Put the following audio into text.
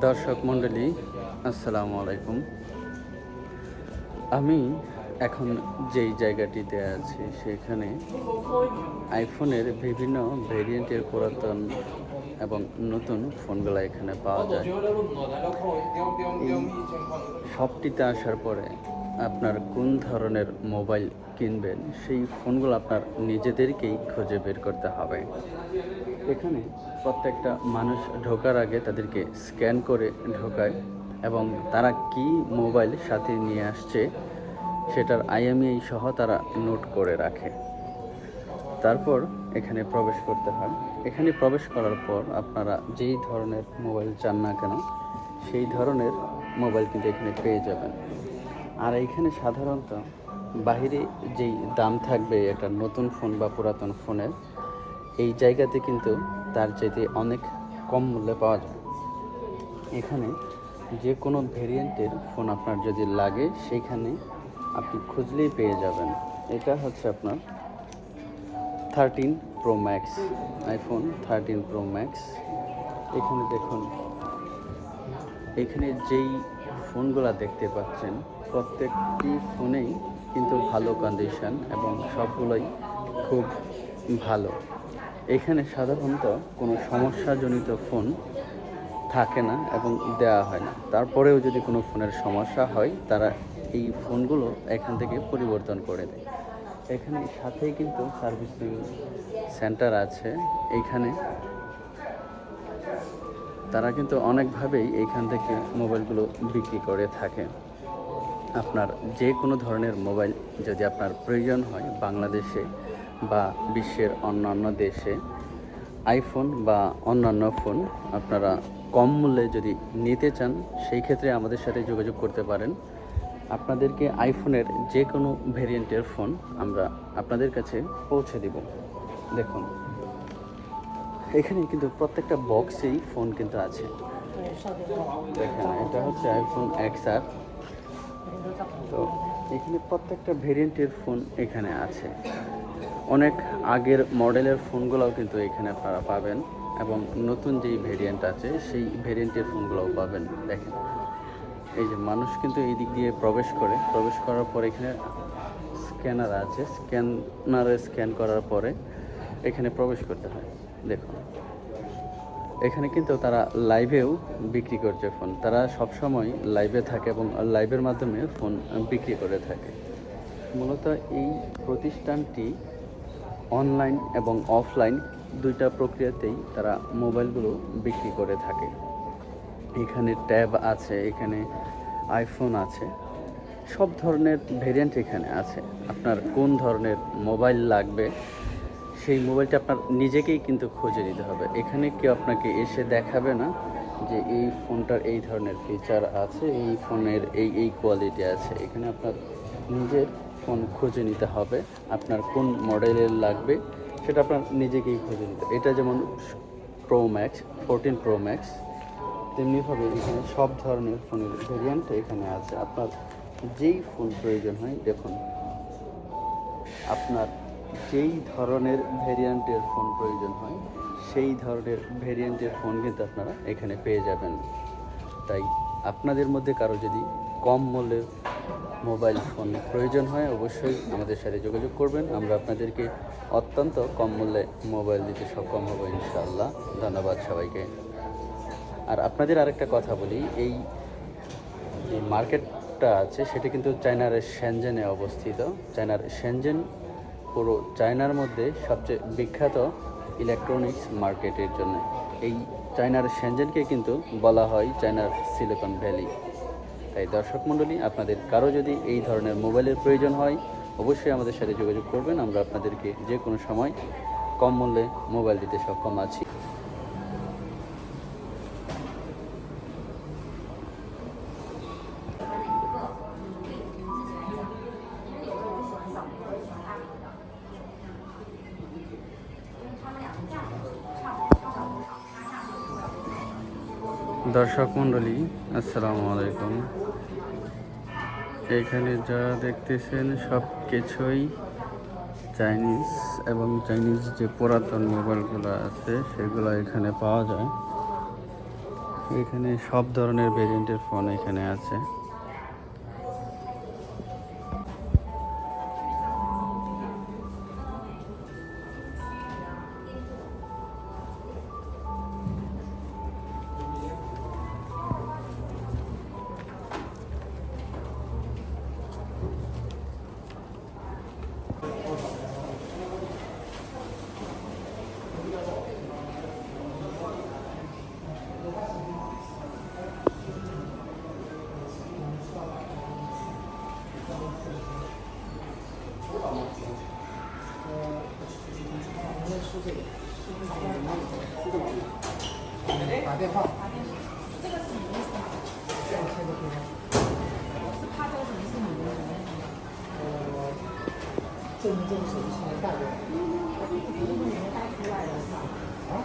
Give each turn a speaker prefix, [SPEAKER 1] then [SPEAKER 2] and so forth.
[SPEAKER 1] দর্শক মণ্ডলী, আসসালামু আলাইকুম। আমি এখন যেই জায়গাটিতে আছি, সেখানে আইফোনের বিভিন্ন ভেরিয়েন্টের পুরাতন এবং নতুন ফোনগুলো এখানে পাওয়া যায়। সবটিতে আসার পরে আপনার কোন ধরনের মোবাইল কিনবেন, সেই ফোনগুলো আপনার নিজেদেরকেই খুঁজে বের করতে হবে। এখানে প্রত্যেকটা মানুষ ঢোকার আগে তাদেরকে স্ক্যান করে ঢোকায় এবং তারা কি মোবাইল সাথে নিয়ে আসছে, সেটার আইএমআই সহ তারা নোট করে রাখে। তারপর এখানে প্রবেশ করতে হয়। এখানে প্রবেশ করার পর আপনারা যেই ধরনের মোবাইল চান না কেন, সেই ধরনের মোবাইল কিন্তু এখানে পেয়ে যাবেন। আর এইখানে সাধারণত বাহিরে যেই দাম থাকবে একটা নতুন ফোন বা পুরাতন ফোনের, এই জায়গাতে কিন্তু তার চাইতে অনেক কম মূল্যে পাওয়া যায়। এখানে যে কোনো ভেরিয়েন্টের ফোন আপনার যদি লাগে, সেইখানে আপনি খুঁজলেই পেয়ে যাবেন। এটা হচ্ছে আপনার thirteen pro max, iPhone thirteen pro max. এখানে দেখুন, এখানে যেই ফোনগুলো দেখতে পাচ্ছেন। প্রত্যেকটি ফোনেই কিন্তু ভালো কন্ডিশন এবং সবগুলোই খুব ভালো। এখানে সাধারণত কোনো সমস্যাজনিত ফোন থাকে না এবং দেওয়া হয় না। তারপরেও যদি কোনো ফোনের সমস্যা হয়, তারা এই ফোনগুলো এখান থেকে পরিবর্তন করে দেয়। এখানে সাথেই কিন্তু সার্ভিসিং সেন্টার আছে। এইখানে তারা কিন্তু অনেকভাবেই এইখান থেকে মোবাইলগুলো বিক্রি করে থাকে। আপনার যে কোনো ধরনের মোবাইল যদি আপনার প্রয়োজন হয় বাংলাদেশে বা বিশ্বের অন্যান্য দেশে, আইফোন বা অন্যান্য ফোন আপনারা কম মূল্যে যদি নিতে চান, সেই ক্ষেত্রে আমাদের সাথে যোগাযোগ করতে পারেন। আপনাদেরকে আইফোনের যে কোনো ভেরিয়েন্টের ফোন আমরা আপনাদের কাছে পৌঁছে দিব। দেখুন। এখানে কিন্তু প্রত্যেকটা বক্সেই ফোন কিন্তু আছে। দেখেন, এটা হচ্ছে আইফোন এক্স আর তো এখানে প্রত্যেকটা ভেরিয়েন্টের ফোন এখানে আছে। অনেক আগের মডেলের ফোনগুলোও কিন্তু এখানে আপনারা পাবেন এবং নতুন যেই ভেরিয়েন্ট আছে, সেই ভেরিয়েন্টের ফোনগুলোও পাবেন। দেখেন, এই যে মানুষ কিন্তু এই দিক দিয়ে প্রবেশ করে। প্রবেশ করার পর এখানে স্ক্যানার আছে। স্ক্যানারে স্ক্যান করার পরে এখানে প্রবেশ করতে হয়। দেখুন। এখানে কিন্তু তারা লাইভেও বিক্রি করছে ফোন তারা সবসময় লাইভে থাকে এবং লাইভের মাধ্যমে ফোন বিক্রি করে থাকে। মূলত এই প্রতিষ্ঠানটি অনলাইন এবং অফলাইন দুইটা প্রক্রিয়াতেই তারা মোবাইলগুলো বিক্রি করে থাকে। এখানে ট্যাব আছে, এখানে আইফোন আছে। সব ধরনের ভেরিয়েন্ট এখানে আছে। আপনার কোন ধরনের মোবাইল লাগবে সেই মোবাইলটা আপনার নিজেকেই কিন্তু খুঁজে নিতে হবে। এখানে কেউ আপনাকে এসে দেখাবে না যে এই ফোনটার এই ধরনের ফিচার আছে, এই ফোনের এই এই কোয়ালিটি আছে। এখানে আপনার নিজের ফোন খুঁজে নিতে হবে, আপনার কোন মডেলের লাগবে, সেটা আপনার নিজেকেই খুঁজে নিতে এটা যেমন pro max fourteen pro max তেমনিভাবে এখানে সব ধরনের ফোনের ভেরিয়েন্ট এখানে আছে। আপনার যেই ফোন প্রয়োজন হয়, দেখুন, আপনার যেই ধরনের ভেরিয়েন্টের ফোন প্রয়োজন হয়, সেই ধরনের ভেরিয়েন্টের ফোন কিন্তু আপনারা এখানে পেয়ে যাবেন। তাই আপনাদের মধ্যে কারও যদি কম মূল্যের মোবাইল ফোন প্রয়োজন হয়, অবশ্যই আমাদের সাথে যোগাযোগ করবেন। আমরা আপনাদেরকে অত্যন্ত কম মূল্যে মোবাইল দিতে সক্ষম হব ইনশাআল্লাহ। ধন্যবাদ সবাইকে। আর আপনাদের আরেকটা কথা বলি, এই যে মার্কেটটা আছে, সেটা কিন্তু চায়নার শ্যানজেনে অবস্থিত। চায়নার শ্যানজেন পুরো চায়নার মধ্যে সবচেয়ে বিখ্যাত ইলেকট্রনিক্স মার্কেটের জন্য। এই চায়নার শ্যানজেনকে কিন্তু বলা হয় চায়নার সিলিকন ভ্যালি তাই দর্শক মণ্ডলী, আপনাদের কারও যদি এই ধরনের মোবাইলের প্রয়োজন হয়, অবশ্যই আমাদের সাথে যোগাযোগ করবেন। আমরা আপনাদেরকে যে কোনো সময় কম মূল্যে মোবাইল দিতে সক্ষম আছি। দর্শক মন্ডলী আসসালামু আলাইকুম। এখানে যা দেখতেছেন সব কিছুই চাইনিজ এবং চাইনিজ যে পুরাতন মোবাইলগুলো আছে, সেগুলো এখানে পাওয়া যায়। এখানে সব ধরনের ভেরিয়েন্টের ফোন এখানে আছে। 这一件手机能带来。嗯，我这个不是年代出来的，是吧？啊？